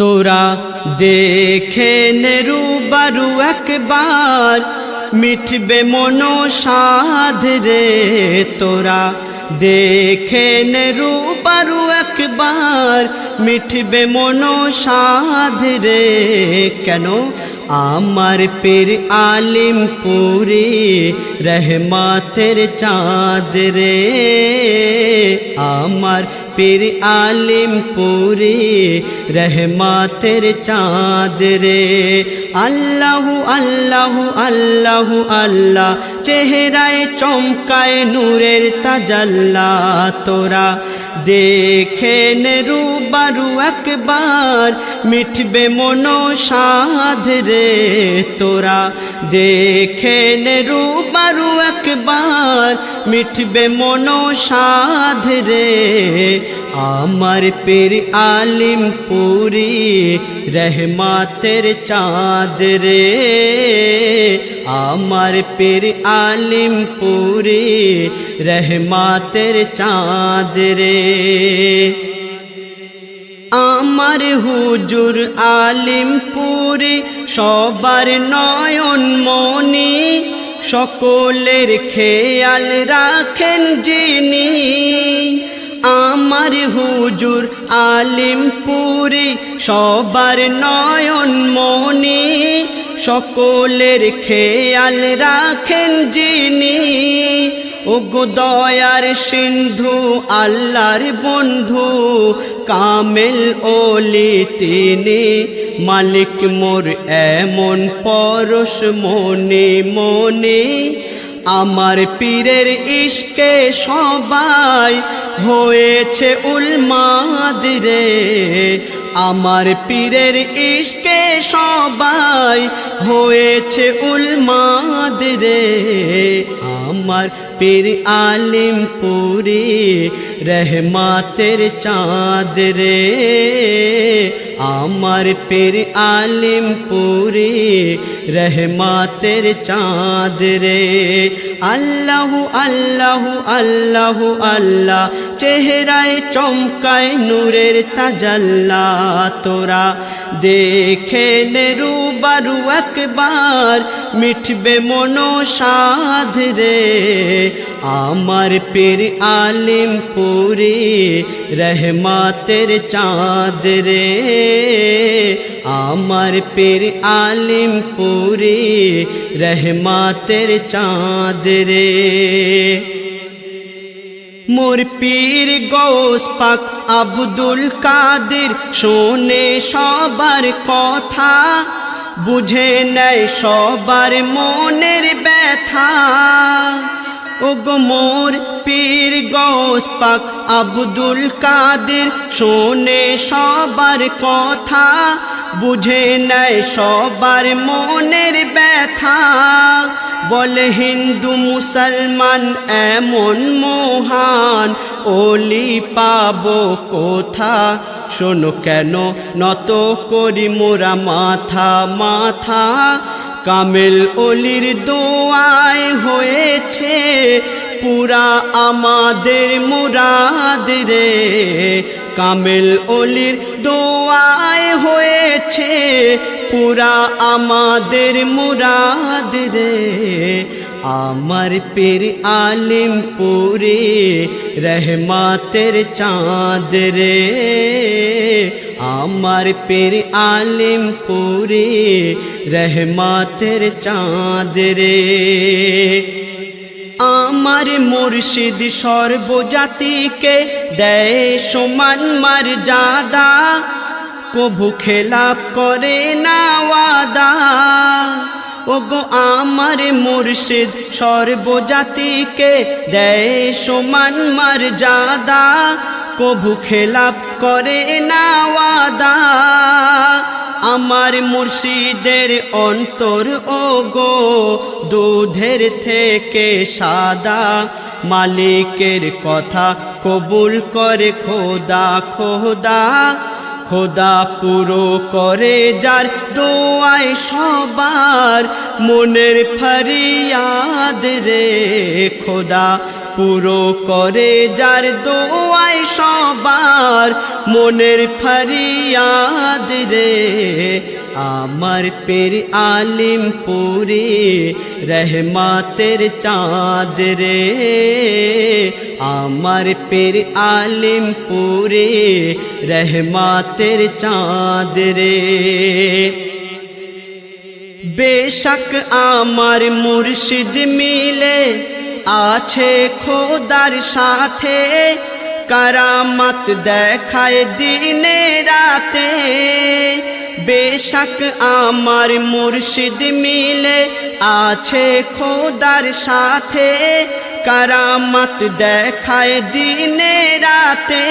তোরা দেখে নেরু বারু একবার, মিটবে মনো সাধ রে তোরা দেখে নেরু বারু একবার, মিটবে মনো সাধ রে কেন? আমার পীর আলিম পুরি রহমাতের চাঁদ রে, আমার পীর আলিম পুরি রহমাতের চাঁদ রে। আল্লাহু আল্লাহু আল্লাহু, আল্লাহ। চেহারায় চমকায় নূরের তাজাল্লা। তোরা দেখে নেরু বারু একবার। মিটবে মনো সাধ রে। তোরা দেখে নেরু বারু একবার। মিটবে মনো সাধ রে। আমার পীর আলিম পুরি রহমাতের চাঁদ রে। আমার পীর আলিম পুরি রহমাতের চাঁদ রে। আমার হুজুর আলিম পুরি সবার নয়ন মনি, সকলের খেয়াল রাখেন যিনি। আমার হুজুর আলিম পুরি সবার নয়ন মনি, সকলের খেয়াল রাখেন যিনি। ওগো সিন্ধু, আল্লাহর বন্ধু, কামেল ওলি তিনি। মালিক মোর এমন পরশ মনে মনে, আমার পীরের ইশকে সবাই হয়েছে উলমাদরে আমার পীরের ইশকে সবাই হয়েছে উলমাদ রে। আমার পীর আলিম পুরী রহমাতের চাঁদ রে। আমার পীর আলিম পুরি রহমাতের চাঁদ রে। আল্লাহু আল্লাহু আল্লাহু আল্লাহ চেহারায় চমকায় নূরের তাজাল্লা। তোরা দেখে নেরু বারু একবার মিঠবে মনো সাধ রে। আমার পীর আলিম পুরি রহমাতের চাঁদ রে। আমার পীর আলিম পুরি রহমাতের চাঁদ রে। মোর পীর গৌস পাক আব্দুল কাদের শোনে সবার কথা, বুঝে নেয় সবার মনের ব্যথা। ও গো মোর পীর গৌস পাক আব্দুল কাদের শোনে সবার কথা, বুঝে নেয় সবার মনের ব্যথা। বলে, হিন্দু মুসলমান এমন মহান ওলি পাবো কোথা? শোনো কেন নত করি মোরা মাথা মাথা? কামেল অলির দোয়ায় হয়েছে, পুরা আমাদের মুরাদ রে। কামেল অলির দোয়ায় হয়েছে পুরা আমাদের মুরাদ রে। আমার পীর আলিম পুরে রহমাতের চাঁদ রে। আমার পীর আলিম পুরে রহমাতের চাঁদ রে। আমার মুর্শিদ সর্বজাতিকে দেয় সমান মার জাদা কভু খেলাপ করে না ওয়াদা ওগো আমার মুর্শিদ, সর্বজাতিকে দেয় সমান মার জাদা কভু খেলাপ করে না ওয়াদা আমার মুর্শিদের অন্তর ও গো দুধের থেকে সাদা। মালিকের কথা কবুল করে খোদা খোদা। খোদা পুরো করে যার দোয়ায় সবার মনের ফরিয়াদ রে খোদা। পুরো করে যার দোয়াই সবার মনের ফরিয়াদ রে। আমার পের আলিম পুরে রহমাতের চাঁদ রে। আমার পের আলিম পুরে রহমাতের চাঁদ রে। বেশক আমার মুর্শিদ মিলে আছে খোদার সাথে, কারামত দেখায় দিনে রাতে। বেশক আমার মুর্শিদ মিলে আছে খোদার সাথে, কারামত দেখায় দিনে রাতে।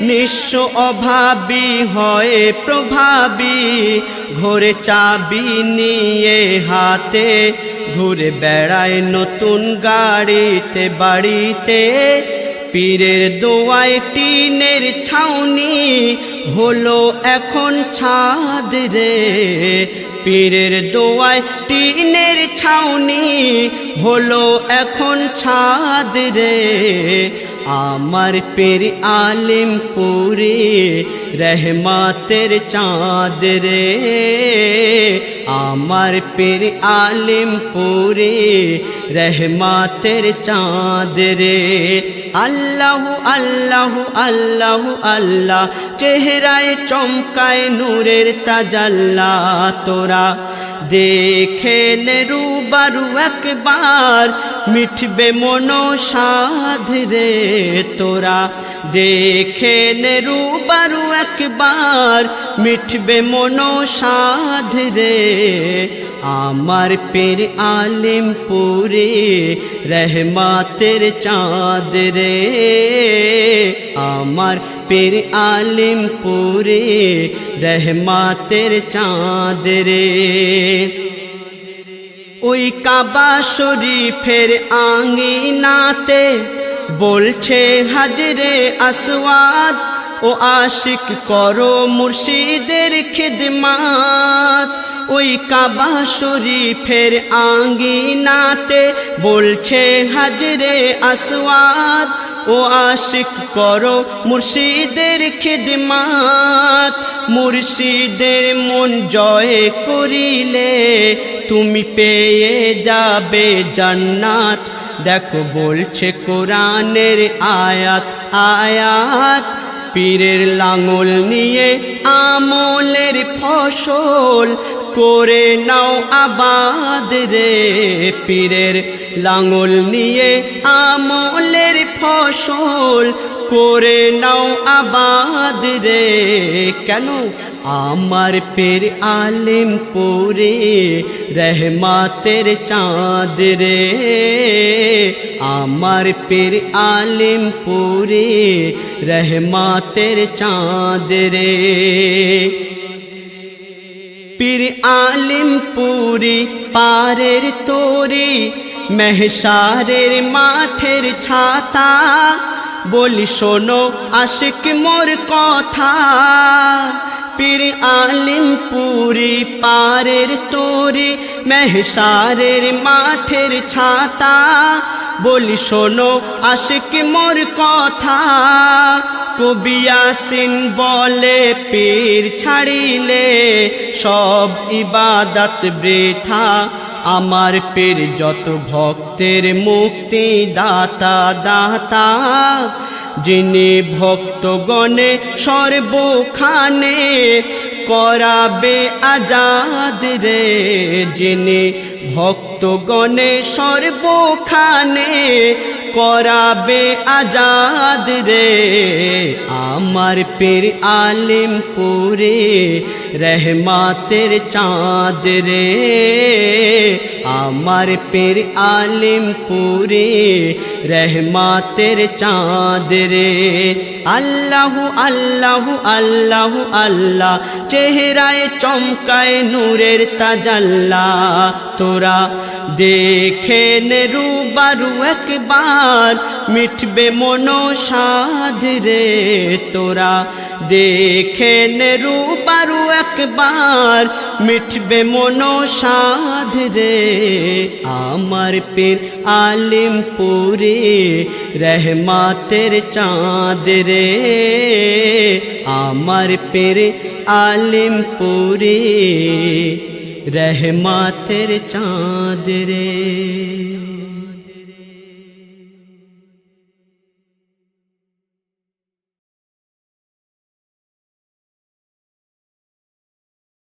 নিঃস্ব অভাবী হয় প্রভাবী, ঘোরে চাবি নিয়ে হাতে। ঘুরে বেড়ায় নতুন গাড়িতে বাড়িতে। পীরের দোয়ায় টিনের ছাউনি হলো এখন ছাদ রে। পীরের দোয়ায় টিনের ছাউনি হলো এখন ছাদ রে। আমার পের আলিম পুরে রহমাতের চাঁদ রে। আমার পের আলিম পুরে রহমাতের চাঁদ রে। আল্লাহ আল্লাহ আল্লাহ আল্লাহ চেহারায় চমকায় নূরের তাজাল্লা তোরা। দেখেন নেরু বারু একবার মিঠবে মনো সাধ রে তোরা। দেখেন নেরু বারু একবার মিঠবে মনো সাধ রে আমার পের আলিম পুরে রহমাতের চাঁদ রে। আমার পের আলিম পুরে রহমাতের চাঁদ রে। ওই কাবা শরীফের আঙিনাতে বলছে, হাজরে আসওয়াদ ও আশিক করো মুর্শিদের খিদমাত। ওই কাবা শরীফের আঙ্গিনাতে বলছে, হাজরে আসওয়াদ, ও আশিক করো মুর্শিদের খিদমাত। মুর্শিদের মন জয় করিলে তুমি পেয়ে যাবে জান্নাত। দেখো, বলছে কোরআনের আয়াত আয়াত। পীরের লাঙল নিয়ে আমলের ফসল করে নাও আবাদ রে পীরের লাঙল নিয়ে আমলের ফসল। করে নাও আবাদ রে কেন আমার পের আলিম পুরে রহমাতের চাঁদ রে? আমার পের আলিম পুরে রহমাতের চাঁদ রে। পীর আলিম পুরি পারের তোরি, মেহসারের মাঠের ছাতা। বলি শোনো আশিক মোর কথা, পীর আলিম পুরি পারের তোরি, মেহসারের মাঠের ছাতা। বলি শোনো, আশিক মোর কথা। কবিয়াসিন বলে, পীর ছাড়িলে সব ইবাদত বৃথা। আমার পীর যত ভক্তের মুক্তি দাতা দাতা। যিনি ভক্তগণে সর্বখানে করাবে আজাদ রে। যিনি ভক্তগণে সর্বখানে করাবে আজাদ রে। আমার পীর আলিম পুরে রহমাতের চাঁদ রে। আমার পীর আলিম পুরে রহমাতের চাঁদ রে। আল্লাহ আল্লাহ আল্লাহ আল্লাহ, চেহারায় চমকায় নূরের তাজাল্লা। তোরা দেখে নেরু বারু একবার। একবার মিটবে মনো সাধ রে, তোরা দেখে নে রূপারু একবার। মিটবে মনো সাধ রে, আমার পীর আলিমপুরে রহমাতের চাঁদ রে। আমার পীর আলিমপুরে রহমাতের চাঁদ রে।